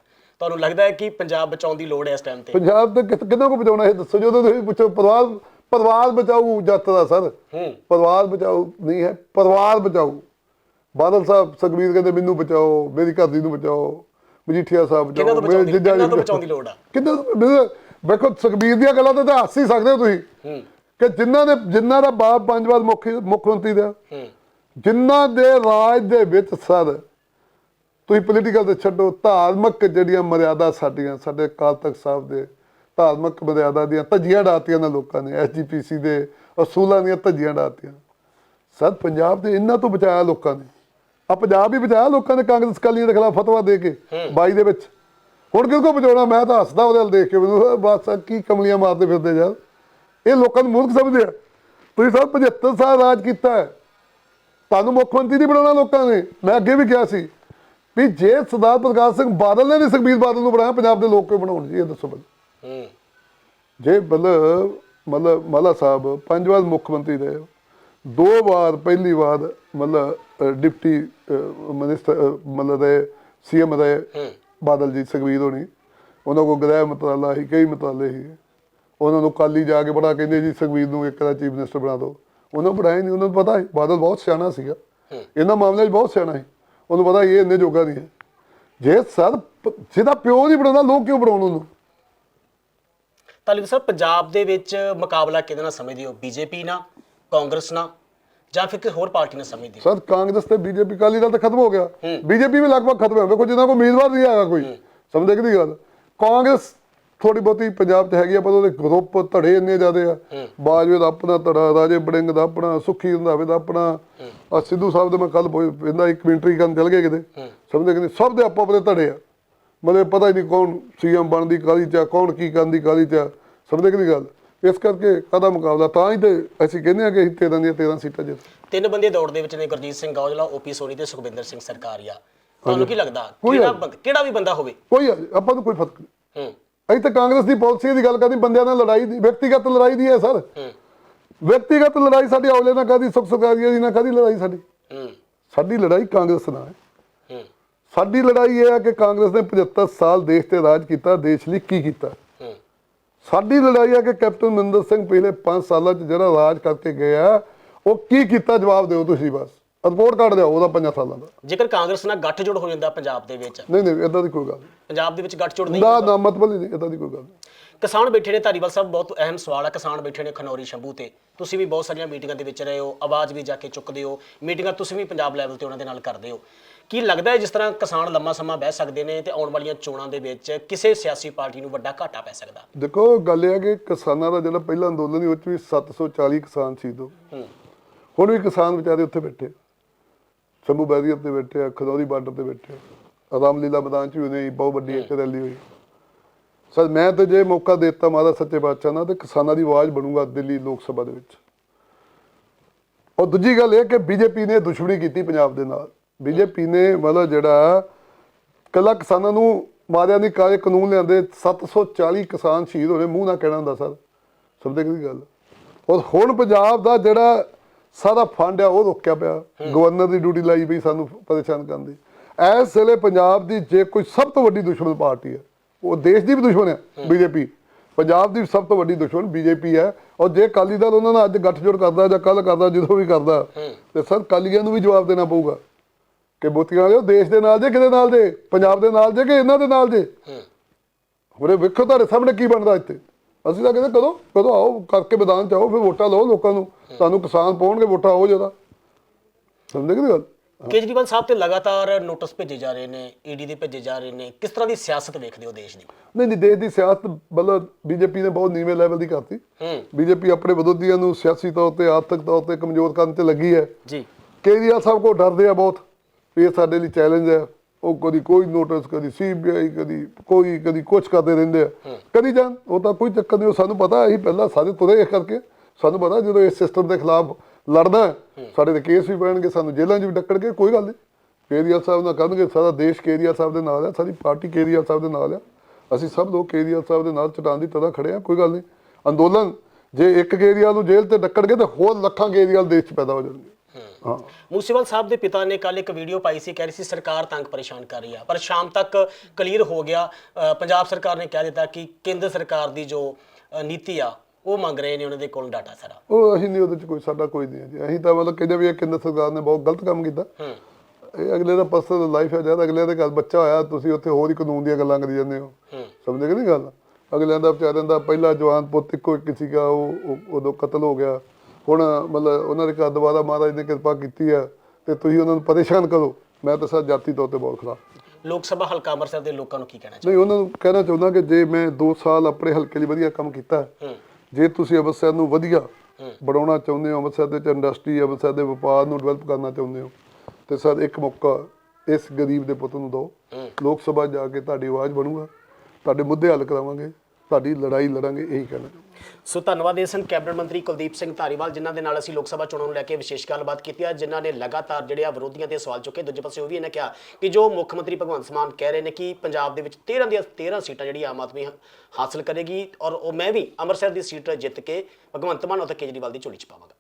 ਤੁਹਾਨੂੰ ਲੱਗਦਾ ਹੈ ਕਿ ਪੰਜਾਬ ਬਚਾਉਣ ਦੀ ਲੋੜ ਹੈ ਇਸ ਟਾਈਮ ਤੇ? ਪੰਜਾਬ ਤੇ ਕਿਹਨਾਂ ਕੋ ਬਚਾਉਣਾ ਇਹ ਦੱਸੋ ਜਦੋਂ ਤੁਸੀਂ ਪੁੱਛੋ ਪਰਿਵਾਰ ਪਰਿਵਾਰ ਬਚਾਊ ਯਾਤਰਾ ਸਰ। ਹੂੰ। ਪਰਿਵਾਰ ਬਚਾਓ ਨਹੀਂ ਹੈ ਪਰਿਵਾਰ ਬਚਾਓ ਬਾਦਲ ਸਾਹਿਬ ਸੁਖਬੀਰ ਕਹਿੰਦੇ ਮੈਨੂੰ ਬਚਾਓ ਮੇਰੀ ਘਰ ਦੀ ਨੂੰ ਬਚਾਓ ਮਜੀਠੀਆ ਸਾਹਿਬ ਬਚਾਓ ਬਚਾਉਣ ਦੀ ਜੀਜਾ ਜੀ ਕਿਹਨਾਂ ਤੋਂ ਬਚਾਉਣ ਦੀ ਲੋੜ ਆ? ਕਿੰਨਾ ਵੇਖੋ ਸੁਖਬੀਰ ਦੀਆਂ ਗੱਲਾਂ ਤੇ ਤਾਂ ਹੱਸ ਹੀ ਸਕਦੇ ਹੋ ਤੁਸੀਂ। ਹੂੰ। ਕਿ ਜਿਨ੍ਹਾਂ ਨੇ ਜਿਨ੍ਹਾਂ ਦਾ ਬਾਪ ਪੰਜ ਵਾਰ ਮੁੱਖ ਮੁੱਖ ਮੰਤਰੀ ਦਾ ਹੂੰ। ਜਿਨ੍ਹਾਂ ਦੇ ਰਾਜ ਦੇ ਵਿੱਚ ਸਰ ਤੁਸੀਂ ਪੋਲੀਟੀਕਲ ਤੇ ਛੱਡੋ ਧਾਰਮਿਕ ਜਿਹੜੀਆਂ ਮਰਿਆਦਾ ਸਾਡੀਆਂ ਸਾਡੇ ਅਕਾਲ ਤਖਤ ਸਾਹਿਬ ਦੇ ਧਾਰਮਿਕ ਮਰਿਆਦਾ ਦੀਆਂ ਧੱਜੀਆਂ ਡਾਤੀਆਂ ਨੇ ਲੋਕਾਂ ਨੇ ਐਸਜੀਪੀਸੀ ਦੇ ਅਸੂਲਾਂ ਦੀਆਂ ਧੱਜੀਆਂ ਡਾਤੀਆਂ। ਸਰ ਪੰਜਾਬ ਦੇ ਇਹਨਾਂ ਤੋਂ ਬਚਾਇਆ ਲੋਕਾਂ ਨੇ। ਆ ਪੰਜਾਬ ਹੀ ਬਚਾਇਆ ਲੋਕਾਂ ਨੇ ਕਾਂਗਰਸ ਕਾਲੀਆਂ ਦੇ ਖਿਲਾਫ ਫਤਵਾ ਦੇ ਕੇ 22 ਦੇ ਵਿੱਚ। ਹੁਣ ਕਿਉਂ ਕੋ ਬਚਾਉਣਾ? ਮੈਂ ਤਾਂ ਹੱਸਦਾ ਉਹਦੇ ਵੱਲ ਦੇਖ ਕੇ ਮੈਨੂੰ ਬਸ ਕੀ ਕਮਲੀਆਂ ਮਾਰਦੇ ਫਿਰਦੇ ਯਾਰ। ਇਹ ਲੋਕਾਂ ਨੂੰ ਮੂਰਖ ਸਮਝਦੇ ਆ। ਤੁਸੀਂ ਸਰ 75 ਸਾਲ ਰਾਜ ਕੀਤਾ ਹੈ। ਤੁਹਾਨੂੰ ਮੁੱਖ ਮੰਤਰੀ ਨਹੀਂ ਬਣਾਉਣਾ ਲੋਕਾਂ ਨੇ। ਮੈਂ ਅੱਗੇ ਵੀ ਕਿਹਾ ਸੀ ਵੀ ਜੇ ਸਰਦਾਰ ਪ੍ਰਕਾਸ਼ ਸਿੰਘ ਬਾਦਲ ਨੇ ਨਹੀਂ ਸੁਖਬੀਰ ਬਾਦਲ ਨੂੰ ਬਣਾਇਆ ਪੰਜਾਬ ਦੇ ਲੋਕ ਕਿਉਂ ਬਣਾਉਣ ਜੀ? ਇਹ ਦੱਸੋ ਮੈਨੂੰ। ਜੇ ਮਤਲਬ ਮਤਲਬ ਮਾਲਾ ਸਾਹਿਬ ਪੰਜ ਵਾਰ ਮੁੱਖ ਮੰਤਰੀ ਰਹੇ ਦੋ ਵਾਰ ਪਹਿਲੀ ਵਾਰ ਮਤਲਬ ਡਿਪਟੀ ਮਿਨਿਸਟਰ ਮਤਲਬ ਰਹੇ ਸੀਐਮ ਰਹੇ ਹੂੰ। ਬਾਦਲ ਜੀ ਸੁਖਬੀਰ ਹੋਣੀ। ਉਹਨਾਂ ਕੋਲ ਗ੍ਰਹਿ ਮੰਤਰਾਲਾ ਸੀ ਕਈ ਮੰਤਰਾਲੇ ਸੀ। ਉਹਨਾਂ ਨੂੰ ਕਾਲੀ ਜਾ ਕੇ ਬੜਾ ਕਹਿੰਦੇ ਜੀ ਸੁਖਬੀਰ ਨੂੰ ਇੱਕ ਦਾ ਚੀਫ ਮਿਨਿਸਟਰ ਬਣਾ ਦਿਓ। ਉਹਨਾਂ ਬਣਾਇਆ ਨਹੀਂ ਉਹਨਾਂ ਨੂੰ ਪਤਾ ਹੈ ਬਾਦਲ ਬਹੁਤ ਸਿਆਣਾ ਸੀਗਾ। ਹੂੰ। ਇਹਨਾਂ ਮਾਮਲਿਆਂ 'ਚ ਬਹੁਤ ਸਿਆਣਾ ਸੀ। ਉਹਨੂੰ ਪਤਾ ਇਹ ਇੰਨੇ ਜੋਗਾ ਨਹੀਂ ਹੈ। ਜੇ ਸਰ ਜਿਹਦਾ ਪਿਓ ਨਹੀਂ ਬਣਾਉਂਦਾ ਲੋਕ ਕਿਉਂ ਬਣਾਉਣ ਉਹਨੂੰ? ਤਾਲਿਬ ਸਾਹਿਬ ਪੰਜਾਬ ਦੇ ਵਿੱਚ ਮੁਕਾਬਲਾ ਕਿਹਦੇ ਨਾਲ ਸਮਝਦੇ ਹੋ? ਬੀਜੇਪੀ ਨਾਲ ਕਾਂਗਰਸ ਨਾਲ ਜਾਂ ਫਿਰ ਕਿਸੇ ਹੋਰ ਪਾਰਟੀ ਨਾਲ ਸਮਝਦੇ ਹੋ? ਸਰ ਕਾਂਗਰਸ ਤੇ ਬੀਜੇਪੀ ਕਾਲੀ ਦਲ ਤਾਂ ਖਤਮ ਹੋ ਗਿਆ। ਬੀਜੇਪੀ ਵੀ ਲਗਭਗ ਖਤਮ ਹੈ। ਵੇਖੋ ਜਿੰਨਾ ਕੋਈ ਉਮੀਦਵਾਰ ਨਹੀਂ ਹੈਗਾ ਕੋਈ ਸਮਝਦੇ ਕਿ ਦੀ ਗੱਲ? ਕਾਂਗਰਸ ਥੋੜੀ ਬਹੁਤੀ ਪੰਜਾਬ 'ਚ ਹੈਗੀ ਆ ਪਰ ਉਹਦੇ ਗਰੁੱਪ ਧੜੇ ਇੰਨੇ ਜ਼ਿਆਦੇ ਆ। ਬਾਜਵੇ ਦਾ ਆਪਣਾ ਧੜਾ ਰਾਜੇ ਬੜਿੰਗ ਦਾ ਆਪਣਾ ਸੁਖੀ ਰੰਧਾਵੇ ਦਾ ਆਪਣਾ। ਆ ਸਿੱਧੂ ਸਾਹਿਬ ਦੇ ਮੈਂ ਕੱਲ ਇਹਦਾ ਇੱਕ ਮਿੰਟਰੀ ਕਰਨ ਚੱਲ ਗਏ ਕਿਤੇ। ਸਮਝਦੇ ਕਿ ਸਭ ਦੇ ਆਪੋ ਆਪਣੇ ਧੜੇ ਆ। ਮਤਲਬ ਪਤਾ ਹੀ ਨਹੀਂ ਕੌਣ ਸੀਐਮ ਬਣਦੀ ਕਾਲੀ ਚ ਕੌਣ ਕੀ ਕਰਨ ਦੀ ਕਾਲੀ ਚ। ਸਮਝਦੇ ਕਿ ਨਹੀਂ ਗੱਲ? ਇਸ ਕਰਕੇ ਕਾਹਦਾ ਮੁਕਾਬਲਾ? ਤਾਂ ਹੀ ਤੇ ਅਸੀਂ ਕਹਿੰਦੇ ਆ ਕਿ ਅਸੀਂ 13 ਦੀਆਂ 13 ਸੀਟਾਂ ਜਿੱਤ ਤਿੰਨ ਬੰਦੇ ਦੌੜ ਦੇ ਵਿੱਚ ਨੇ ਗੁਰਜੀਤ ਸਿੰਘ ਔਜਲਾ ਓਪੀ ਸੋਨੀ ਤੇ ਸੁਖਵਿੰਦਰ ਸਿੰਘ ਸਰਕਾਰੀਆ। ਤੁਹਾਨੂੰ ਕੀ ਲੱਗਦਾ? ਕਿਹੜਾ ਕਿਹੜਾ ਵੀ ਬੰਦਾ ਹੋਵੇ? ਕੋਈ ਆਪਾਂ ਨੂੰ ਕੋਈ ਫ਼ਰਕ ਨਹੀਂ। ਹੂੰ। ਅਸੀਂ ਤਾਂ ਕਾਂਗਰਸ ਦੀ ਪਾਲਿਸੀ ਦੀ ਗੱਲ ਕਰਨੀ ਬੰਦਿਆਂ ਨਾਲ ਲੜਾਈ ਦੀ ਵਿਅਕਤੀਗਤ ਲੜਾਈ ਦੀ ਹੈ ਸਰ। ਵਿਅਕਤੀਗਤ ਲੜਾਈ ਸਾਡੀ ਔਲੇ ਨਾਲ ਕਾਦੀ ਸੁਖ ਸੁਖਾਰੀਆ ਦੀ ਨਾਲ ਕਾਦੀ ਲੜਾਈ ਸਾਡੀ? ਹੂੰ। ਸਾਡੀ ਲੜਾਈ ਕਾਂਗਰਸ ਨਾਲ ਹੂੰ। ਸਾਡੀ ਲੜਾਈ ਇਹ ਹੈ ਕਿ ਕਾਂਗਰਸ ਨੇ 75 ਸਾਲ ਦੇਸ਼ ਤੇ ਰਾਜ ਕੀਤਾ ਦੇਸ਼ ਲਈ ਕੀ ਕੀਤਾ? ਸਾਡੀ ਲੜਾਈ ਹੈ ਕਿ ਕੈਪਟਨ ਮਨਿੰਦਰ ਸਿੰਘ ਪਿਛਲੇ 5 ਸਾਲਾਂ 'ਚ ਜਿਹੜਾ ਰਾਜ ਕਰਕੇ ਗਿਆ ਉਹ ਕੀ ਕੀਤਾ? ਜਵਾਬ ਦਿਓ ਤੁਸੀਂ ਬਸ। ਰਿਪੋਰਟ ਕਾਰਡ ਦਿਓ ਉਹਦਾ 5 ਸਾਲਾਂ ਦਾ। ਜੇਕਰ ਕਾਂਗਰਸ ਨਾਲ ਗੱਠਜੋੜ ਹੋ ਜਾਂਦਾ ਪੰਜਾਬ ਦੇ ਵਿੱਚ। ਨਹੀਂ ਨਹੀਂ ਇਦਾਂ ਦੀ ਕੋਈ ਗੱਲ ਨਹੀਂ। ਪੰਜਾਬ ਦੇ ਵਿੱਚ ਗੱਠਜੋੜ ਨਹੀਂ ਨਾ ਨਾ ਮਤਲਬ ਨਹੀਂ ਇਦਾਂ ਦੀ ਕੋਈ ਗੱਲ ਕਿਸਾਨ ਬੈਠੇ ਨੇ ਧਾਰੀਵਾਲ ਸਾਹਿਬ ਬਹੁਤ ਅਹਿਮ ਸਵਾਲ ਹੈ ਕਿਸਾਨ ਬੈਠੇ ਨੇ ਖਨੌਰੀ ਸ਼ੰਭੂ ਤੇ। ਤੁਸੀਂ ਵੀ ਬਹੁਤ ਸਾਰੀਆਂ ਮੀਟਿੰਗਾਂ ਦੇ ਵਿੱਚ ਰਹੇ ਹੋ ਆਵਾਜ਼ ਵੀ ਜਾ ਕੇ ਚੁੱਕਦੇ ਹੋ ਮੀਟਿੰਗਾਂ ਤੁਸੀਂ ਵੀ ਪੰਜਾਬ ਲੈਵਲ ਤੇ ਉਹਨਾਂ ਦੇ ਨਾਲ ਕਰਦੇ ਹੋ। ਕੀ ਲੱਗਦਾ ਹੈ ਜਿਸ ਤਰ੍ਹਾਂ ਕਿਸਾਨ ਲੰਮਾ ਸਮਾਂ ਬਹਿ ਸਕਦੇ ਨੇ ਤੇ ਆਉਣ ਵਾਲੀਆਂ ਚੋਣਾਂ ਦੇ ਵਿੱਚ ਕਿਸੇ ਸਿਆਸੀ ਪਾਰਟੀ ਨੂੰ ਵੱਡਾ ਘਾਟਾ ਪੈ ਸਕਦਾ? ਦੇਖੋ ਗੱਲ ਇਹ ਹੈ ਕਿ ਕਿਸਾਨਾਂ ਦਾ ਜਿਹੜਾ ਪਹਿਲਾ ਅੰਦੋਲਨ ਸੀ ਉਹ 'ਚ ਵੀ 740 ਕਿਸਾਨ ਗਏ। ਹੂੰ। ਹੁਣ ਵੀ ਕਿਸਾਨ ਵਿਚਾਰੇ ਉੱਥੇ ਬੈਠੇ। ਸ਼ੰਭੂ ਬੈਰੀਅਰ ਤੇ ਬੈਠੇ ਆ ਖਦੌਰੀ ਬਾਰਡਰ ਤੇ ਬੈਠੇ ਆ। ਰਾਮਲੀਲਾ ਮੈਦਾਨ 'ਚ ਵੀ ਉਹਨੇ ਬਹੁਤ ਵੱਡੀ ਇੱਕ ਰੈਲੀ ਹੋਈ। ਸਰ, ਮੈਂ ਤਾਂ ਜੇ ਮੌਕਾ ਦੇ ਦਿੱਤਾ ਮਹਾਰਾਜ ਸੱਚੇ ਬਾਦਸ਼ਾਹ ਨਾਲ, ਤੇ ਕਿਸਾਨਾਂ ਦੀ ਆਵਾਜ਼ ਬਣੂਗਾ ਦਿੱਲੀ ਲੋਕ ਸਭਾ ਦੇ ਵਿੱਚ। ਔਰ ਦੂਜੀ ਗੱਲ ਇਹ ਕਿ ਬੀਜੇਪੀ ਨੇ ਦੁਸ਼ਮਣੀ ਕੀਤੀ ਪੰਜਾਬ ਦੇ ਨਾਲ। ਬੀਜੇਪੀ ਨੇ ਮਤਲਬ ਜਿਹੜਾ ਕੱਲਾ ਕਿਸਾਨਾਂ ਨੂੰ ਮਾਰਿਆ ਨਹੀਂ ਕਾਲੇ ਕਾਨੂੰਨ ਲਿਆਂਦੇ 740 ਕਿਸਾਨ ਸ਼ਹੀਦ ਹੋਏ, ਮੂੰਹ ਨਾਲ ਕਹਿਣਾ ਹੁੰਦਾ ਸਰ। ਸਮਝਦੇ ਕਿ ਗੱਲ? ਔਰ ਹੁਣ ਪੰਜਾਬ ਦਾ ਜਿਹੜਾ ਸਾਰਾ ਫੰਡ ਆ, ਉਹ ਰੁਕਿਆ ਪਿਆ। ਗਵਰਨਰ ਦੀ ਡਿਊਟੀ ਲਾਈ ਪਈ ਸਾਨੂੰ ਪਰੇਸ਼ਾਨ ਕਰਨ ਦੀ। ਇਸ ਵੇਲੇ ਪੰਜਾਬ ਦੀ ਜੇ ਕੋਈ ਸਭ ਤੋਂ ਵੱਡੀ ਦੁਸ਼ਮਣ ਪਾਰਟੀ ਹੈ ਉਹ ਦੇਸ਼ ਦੀ ਵੀ ਦੁਸ਼ਮਣ ਹੈ। ਬੀਜੇਪੀ। ਪੰਜਾਬ ਦੀ ਸਭ ਤੋਂ ਵੱਡੀ ਦੁਸ਼ਮਣ ਬੀਜੇਪੀ ਹੈ। ਔਰ ਜੇ ਅਕਾਲੀ ਦਲ ਉਹਨਾਂ ਨਾਲ ਅੱਜ ਗੱਠਜੋੜ ਕਰਦਾ ਜਾਂ ਕੱਲ ਕਰਦਾ ਜਦੋਂ ਵੀ ਕਰਦਾ ਤੇ ਸਰ ਕਾਲੀਆਂ ਨੂੰ ਵੀ ਜਵਾਬ ਦੇਣਾ ਪਊਗਾ। ਕਿ ਬੋਤੀਆਂ ਵਾਲਿਓ ਦੇਸ਼ ਦੇ ਨਾਲ ਜੇ ਕਿਹਦੇ ਨਾਲ ਜੇ? ਪੰਜਾਬ ਦੇ ਨਾਲ ਜੇ ਕਿ ਇਹਨਾਂ ਦੇ ਨਾਲ ਜੇ? ਹੁਰੇ ਵੇਖੋ ਤੁਹਾਡੇ ਸਾਹਮਣੇ ਕੀ ਬਣਦਾ ਇੱਥੇ। ਅਸੀਂ ਤਾਂ ਕਹਿੰਦੇ ਕਦੋਂ ਕਦੋਂ ਆਓ ਕਰਕੇ ਮੈਦਾਨ ਚ ਆਓ ਫਿਰ ਵੋਟਾਂ ਲਓ ਲੋਕਾਂ ਨੂੰ। ਤੁਹਾਨੂੰ ਕਿਸਾਨ ਪਾਉਣਗੇ ਵੋਟਾਂ ਆਓ ਜਦਾ। ਸਮਝਦੇ ਕਿ ਗੱਲ? ਕੇਜਰੀਵਾਲ ਸਾਹਿਬ ਤੇ ਲਗਾਤਾਰ ਨੋਟਿਸ ਭੇਜੇ ਜਾ ਰਹੇ ਨੇ ਈਡੀ ਦੇ ਭੇਜੇ ਜਾ ਰਹੇ ਨੇ। ਕਿਸ ਤਰ੍ਹਾਂ ਦੀ ਸਿਆਸਤ ਵੇਖਦੇ ਹੋ ਦੇਸ਼ ਦੀ? ਨਹੀਂ ਨਹੀਂ ਦੇਸ਼ ਦੀ ਸਿਆਸਤ ਮਤਲਬ ਬੀਜੇਪੀ ਨੇ ਬਹੁਤ ਨੀਵੇਂ ਲੈਵਲ ਦੀ ਕਰਤੀ। ਬੀਜੇਪੀ ਆਪਣੇ ਵਿਰੋਧੀਆਂ ਨੂੰ ਸਿਆਸੀ ਤੌਰ ਤੇ ਆਰਥਿਕ ਤੌਰ ਤੇ ਕਮਜ਼ੋਰ ਕਰਨ ਤੇ ਲੱਗੀ ਹੈ। ਜੀ। ਕੇਜਰੀਵਾਲ ਸਾਹਿਬ ਕੋ ਡਰਦੇ ਆ ਬਹੁਤ ਵੀ ਇਹ ਸਾਡੇ ਲਈ ਚੈਲੰਜ ਹੈ। ਉਹ ਕਦੀ ਕੋਈ ਨੋਟਿਸ ਕਦੀ ਸੀਬੀਆਈ ਕਦੀ ਕੋਈ ਕਦੀ ਕੁਛ ਕਰਦੇ ਰਹਿੰਦੇ ਆ। ਕਦੀ ਜਾਣ ਉਹ ਤਾਂ ਕੋਈ ਚੱਕਰ ਨਹੀਂ ਉਹ ਸਾਨੂੰ ਪਤਾ ਅਸੀਂ ਪਹਿਲਾਂ ਸਾਰੇ ਤੁਰੇ ਇਸ ਕਰਕੇ। ਸਾਨੂੰ ਪਤਾ ਜਦੋਂ ਇਸ ਸਿਸਟਮ ਦੇ ਖਿਲਾਫ ਲੜਨਾ ਸਾਡੇ ਤੇ ਕੇਸ ਵੀ ਪੈਣਗੇ ਸਾਨੂੰ ਜੇਲ੍ਹਾਂ 'ਚ ਵੀ ਡੱਕਣਗੇ ਕੋਈ ਗੱਲ ਨਹੀਂ। ਕੇਜਰੀਵਾਲ ਸਾਹਿਬ ਨਾਲ ਕਰਨਗੇ ਸਾਰਾ ਦੇਸ਼ ਕੇਜਰੀਵਾਲ ਸਾਹਿਬ ਦੇ ਨਾਲ ਹੈ ਸਾਰੀ ਪਾਰਟੀ ਕੇਜਰੀਵਾਲ ਸਾਹਿਬ ਦੇ ਨਾਲ ਹੈ। ਅਸੀਂ ਸਭ ਲੋਕ ਕੇਜਰੀਵਾਲ ਸਾਹਿਬ ਦੇ ਨਾਲ ਚਟਾਨ ਦੀ ਤਰ੍ਹਾਂ ਖੜੇ ਆ ਕੋਈ ਗੱਲ ਨਹੀਂ। ਅੰਦੋਲਨ ਜੇ ਇੱਕ ਕੇਜਰੀਵਾਲ ਨੂੰ ਜੇਲ੍ਹ ਤੇ ਡੱਕਣਗੇ ਤਾਂ ਹੋਰ ਲੱਖਾਂ ਕੇਜਰੀਵਾਲ ਦੇਸ਼ 'ਚ ਪੈਦਾ ਹੋ ਜਾਣਗੇ। ਹਾਂ। ਮੂਸੇਵਾਲ ਸਾਹਿਬ ਦੇ ਪਿਤਾ ਨੇ ਕੱਲ ਇੱਕ ਵੀਡੀਓ ਪਾਈ ਸੀ ਕਹਿ ਰਹੀ ਸੀ ਸਰਕਾਰ ਤੰਗ ਪਰੇਸ਼ਾਨ ਕਰ ਰਹੀ ਆ ਪਰ ਸ਼ਾਮ ਤੱਕ ਕਲੀਅਰ ਹੋ ਗਿਆ। ਪੰਜਾਬ ਸਰਕਾਰ ਨੇ ਕਹਿ ਦਿੱਤਾ ਕਿ ਕੇਂਦਰ ਸਰਕਾਰ ਦੀ ਜੋ ਨੀਤੀ ਆ ਉਹ ਮੰਗ ਰਹੇ ਨੇ ਉਹਨਾਂ ਦੇ ਕੋਲ ਡਾਟਾ ਸਾਰਾ। ਉਹ ਅਸੀਂ ਨਹੀਂ ਉਹਦੇ ਚ ਕੋਈ ਸਾਡਾ ਕੋਈ ਨਹੀਂ ਹੈ ਜੀ। ਅਸੀਂ ਤਾਂ ਮਤਲਬ ਕਹਿੰਦੇ ਵੀ ਇਹ ਕੇਂਦਰ ਸਰਕਾਰ ਨੇ ਬਹੁਤ ਗਲਤ ਕੰਮ ਕੀਤਾ। ਹੂੰ। ਇਹ ਅਗਲੇ ਦਾ ਪਰਸਨਲ ਲਾਈਫ ਹੈ ਜਦ ਅਗਲੇ ਦੇ ਘਰ ਬੱਚਾ ਹੋਇਆ ਤੁਸੀਂ ਉੱਥੇ ਹੋਰ ਹੀ ਕਾਨੂੰਨ ਦੀਆਂ ਗੱਲਾਂ ਕਰੀ ਜਾਂਦੇ ਹੋ। ਸਮਝਦੇ ਕਿ ਨਹੀਂ ਗੱਲ? ਅਗਲਿਆਂ ਦਾ ਵਿਚਾਰਿਆਂ ਦਾ ਪਹਿਲਾ ਜਵਾਨ ਪੁੱਤ ਇੱਕੋ ਇੱਕ ਸੀਗਾ ਉਹ ਉਦੋਂ ਕਤਲ ਹੋ ਗਿਆ। ਹੁਣ ਮਤਲਬ ਉਹਨਾਂ ਦੇ ਘਰ ਦੁਬਾਰਾ ਮਹਾਰਾਜ ਨੇ ਕਿਰਪਾ ਕੀਤੀ ਹੈ ਤੇ ਤੁਸੀਂ ਉਹਨਾਂ ਨੂੰ ਪਰੇਸ਼ਾਨ ਕਰੋ। ਮੈਂ ਤਾਂ ਸਰ ਜਾਤੀ ਤੌਰ ਤੇ ਬਹੁਤ ਖਿਲਾਫ ਲੋਕ ਸਭਾ ਹਲਕਾ ਅੰਮ੍ਰਿਤਸਰ ਦੇ ਲੋਕਾਂ ਨੂੰ ਕੀ ਕਹਿਣਾ ਨਹੀਂ ਉਹਨਾਂ ਨੂੰ ਕਹਿਣਾ ਚਾਹੁੰਦਾ ਕਿ ਜੇ ਮੈਂ 2 ਸਾਲ ਆਪਣੇ ਹਲਕੇ ਲਈ ਵਧੀਆ ਕੰਮ ਕੀਤਾ ਹੂੰ। ਜੇ ਤੁਸੀਂ ਅੰਮ੍ਰਿਤਸਰ ਨੂੰ ਵਧੀਆ। ਬਣਾਉਣਾ ਚਾਹੁੰਦੇ ਹੋ ਅੰਮ੍ਰਿਤਸਰ ਦੇ ਵਿੱਚ ਇੰਡਸਟਰੀ ਅੰਮ੍ਰਿਤਸਰ ਦੇ ਵਪਾਰ ਨੂੰ ਡਿਵੈਲਪ ਕਰਨਾ ਚਾਹੁੰਦੇ ਹੋ ਤੇ ਸਰ ਇੱਕ ਮੌਕਾ ਇਸ ਗਰੀਬ ਦੇ ਪੁੱਤ ਨੂੰ ਦਿਓ। ਲੋਕ ਸਭਾ ਜਾ ਕੇ ਤੁਹਾਡੀ ਆਵਾਜ਼ ਬਣੂਗਾ ਤੁਹਾਡੇ ਮੁੱਦੇ ਹੱਲ ਕਰਾਵਾਂਗੇ ਤੁਹਾਡੀ ਲੜਾਈ ਲੜਾਂਗੇ ਇਹੀ ਕਹਿਣਾ ਚਾਹੁੰਦਾ ਸੋ ਧੰਨਵਾਦ ਇਹ ਸਨ ਕੈਬਨਿਟ ਮੰਤਰੀ ਕੁਲਦੀਪ ਸਿੰਘ ਧਾਰੀਵਾਲ, ਜਿਨ੍ਹਾਂ ਦੇ ਨਾਲ ਅਸੀਂ ਲੋਕ ਸਭਾ ਚੋਣਾਂ ਨੂੰ ਲੈ ਕੇ ਵਿਸ਼ੇਸ਼ ਗੱਲਬਾਤ ਕੀਤੀ ਹੈ। ਜਿਨ੍ਹਾਂ ਨੇ ਲਗਾਤਾਰ ਜਿਹੜੇ ਆ ਵਿਰੋਧੀਆਂ ਤੇ ਸਵਾਲ ਚੁੱਕੇ, ਦੂਜੇ ਪਾਸੇ ਉਹ ਵੀ ਇਹਨੇ ਕਿਹਾ ਕਿ ਜੋ ਮੁੱਖ ਮੰਤਰੀ ਭਗਵੰਤ ਮਾਨ ਕਹਿ ਰਹੇ ਨੇ ਕਿ ਪੰਜਾਬ ਦੇ ਵਿੱਚ 13 ਦੀਆਂ 13 ਸੀਟਾਂ ਜਿਹੜੀ ਆਮ ਆਦਮੀ ਹਾ- ਹਾਸਲ ਕਰੇਗੀ ਔਰ ਉਹ ਮੈਂ ਵੀ ਅੰਮ੍ਰਿਤਸਰ ਦੀ ਸੀਟ ਜਿੱਤ ਕੇ ਭਗਵੰਤ ਮਾਨ ਅਤੇ ਕੇਜਰੀਵਾਲ ਦੀ ਝੋਲੀ ਚ ਪਾਵਾਂਗਾ।